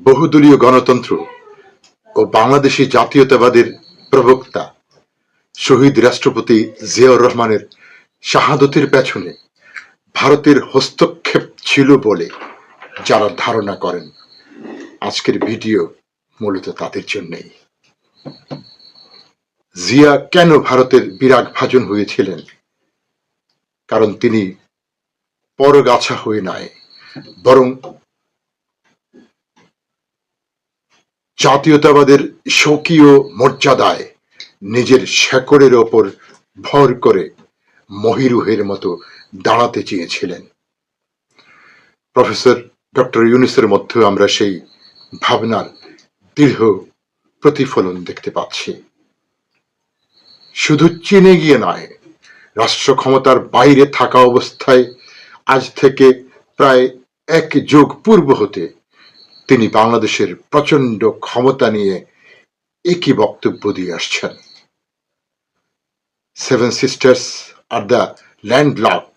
বহুদলীয় গণতন্ত্র ও বাংলাদেশি জাতীয়তাবাদের প্রবক্তা শহীদ রাষ্ট্রপতি জিয়াউর রহমানের শাহাদতের পেছনে ভারতের হস্তক্ষেপ ছিল বলে যারা ধারণা করেন। আজকের ভিডিও মূলত তাদের জন্যই। জিয়া কেন ভারতের বিরাগ ভাজন হয়েছিলেন? কারণ তিনি পরগাছা হয়ে নয়, বরং জাতীয়তাবাদের স্বকীয় মর্যাদায় নিজের শেকড়ের ওপর ভর করে মহিরুহের মতো দাঁড়াতে চেয়েছিলেন। প্রফেসর ডক্টর ইউনিসের মধ্যে আমরা সেই ভাবনার দৃঢ় প্রতিফলন দেখতে পাচ্ছি। শুধু চীনে গিয়ে নয়, রাষ্ট্র ক্ষমতার বাইরে থাকা অবস্থায় আজ থেকে প্রায় এক যুগ পূর্ব হতে তিনি বাংলাদেশের প্রচণ্ড ক্ষমতা নিয়ে একই বক্তব্য দিয়ে আসছেন seven sisters R the landlock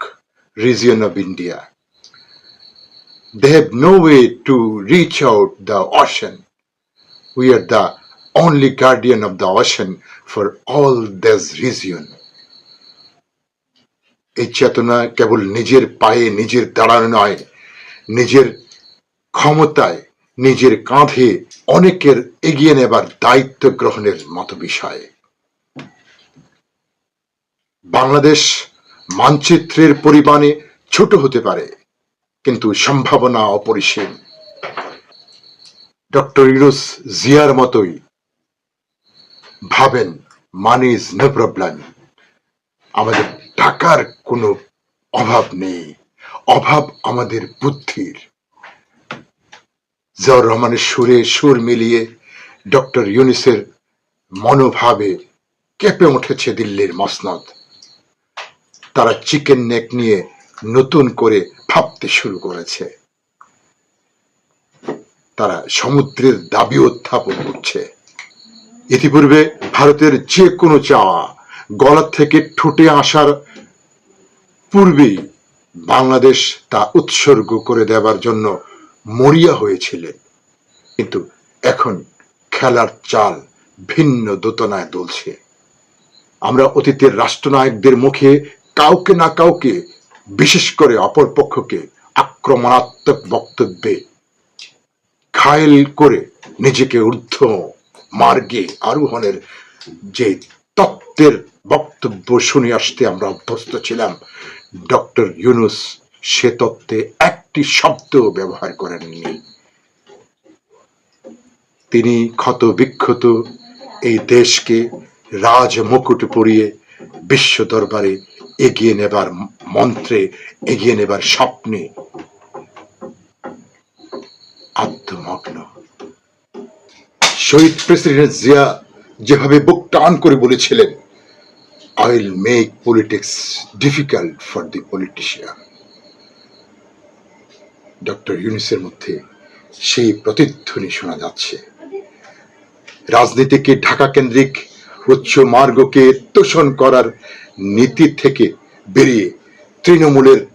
region of India They have no way to reach out the ocean. We are the only guardian of the ocean for all this region. এই চেতনা কেবল নিজের পায়ে নিজের দাঁড়ানো নয়, নিজের ক্ষমতায় নিজের কাঁধে অনেকের এগিয়ে নেবার দায়িত্ব গ্রহণের মতো বিষয়। বাংলাদেশ মানচিত্রের পরিমাণে ছোট হতে পারে, কিন্তু সম্ভাবনা অপরিসীম। ডক্টর ইউনুস জিয়ার মতোই ভাবেন মানি ইজ নো প্রবলেম আমাদের টাকার কোনো অভাব নেই। অভাব আমাদের বুদ্ধির। জিয়াউর রহমানের সুরে সুর মিলিয়ে ডক্টর ইউনিসের মনোভাবে কেঁপে উঠেছে দিল্লির মসনদ। তারা চিকেন নেক নিয়ে নতুন করে ভাবতে শুরু করেছে। তারা সমুদ্রের দাবি উত্থাপন করছে। ইতিপূর্বে ভারতের যে কোনো চাওয়া গলা থেকে ঠুটে আসার পূর্বেই বাংলাদেশ তা উৎসর্গ করে দেবার জন্য মরিয়া হয়েছিলেন। কিন্তু এখন খেলার চাল ভিন্ন দোতনায় দুলছে। আমরা অতীতের রাষ্ট্রনায়কদের মুখে কাউকে না কাউকে, বিশেষ করে অপরপক্ষকে আক্রমণাত্মক বক্তব্যে খায়েল করে নিজেকে ঊর্ধ্ব মার্গে আরোহণের যে তত্ত্বের বক্তব্য শুনে আসতে আমরা অভ্যস্ত ছিলাম, ডক্টর ইউনুস সে তত্ত্বে একটি শব্দ ব্যবহার করেননি। তিনি ক্ষত বিক্ষত এই দেশকে রাজ মুকুট পরিয়ে বিশ্ব দরবারে এগিয়ে নেবার মন্ত্রে এগিয়ে নেবার স্বপ্নে আত্মমগ্ন। শহীদ প্রেসিডেন্ট জিয়া যেভাবে বুক টান করে বলেছিলেন I will make politics difficult for the politician doctor ইউনিসের মধ্যে সেই প্রতিধ্বনি শোনা যাচ্ছে। রাজনীতিকে ঢাকা কেন্দ্রিক উচ্চ মার্গকে তোষণ করার নীতি থেকে বেরিয়ে তৃণমূলের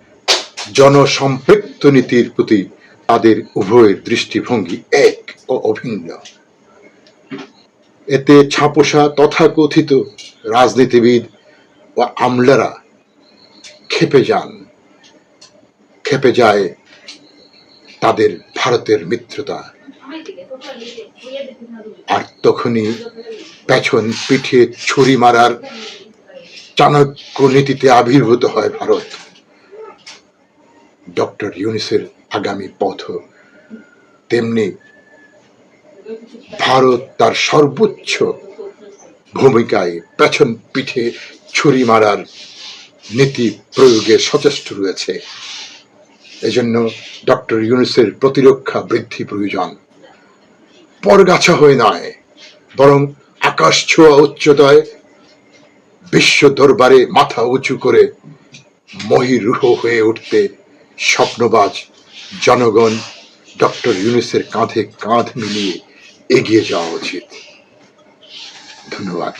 জনসম্পৃক্ত নীতির প্রতি তাদের উভয়ের দৃষ্টিভঙ্গি এক ও অভিন্ন। এতে ছাপোষা তথাকথিত রাজনীতিবিদ ও আমলারা খেপে যান। খেপে যায় তাদের ভারতের মিত্রতা। আর তখনই পেছন পিঠে ছুরি মারার চাণক্য নীতিতে আবির্ভূত হয় ভারত। ডক্টর ইউনিসের আগামী পথ। তেমনি ভারত তার সর্বোচ্চ ভূমিকায় পেছন পিঠে ছুরি মারার নীতি প্রয়োগে সচেষ্ট রয়েছে। এজন্য ডক্টর ইউনিসের প্রতিরক্ষা বৃদ্ধি প্রয়োজন। পরগাছা হয়ে নয়, বরং আকাশ ছোঁয়া উচ্চতায় বিশ্ব দরবারে মাথা উঁচু করে মহিরুহ হয়ে উঠতে স্বপ্নবাজ জনগণ ডক্টর ইউনুসের কাঁধে কাঁধ মিলিয়ে এগিয়ে যাওয়া উচিত। ধন্যবাদ।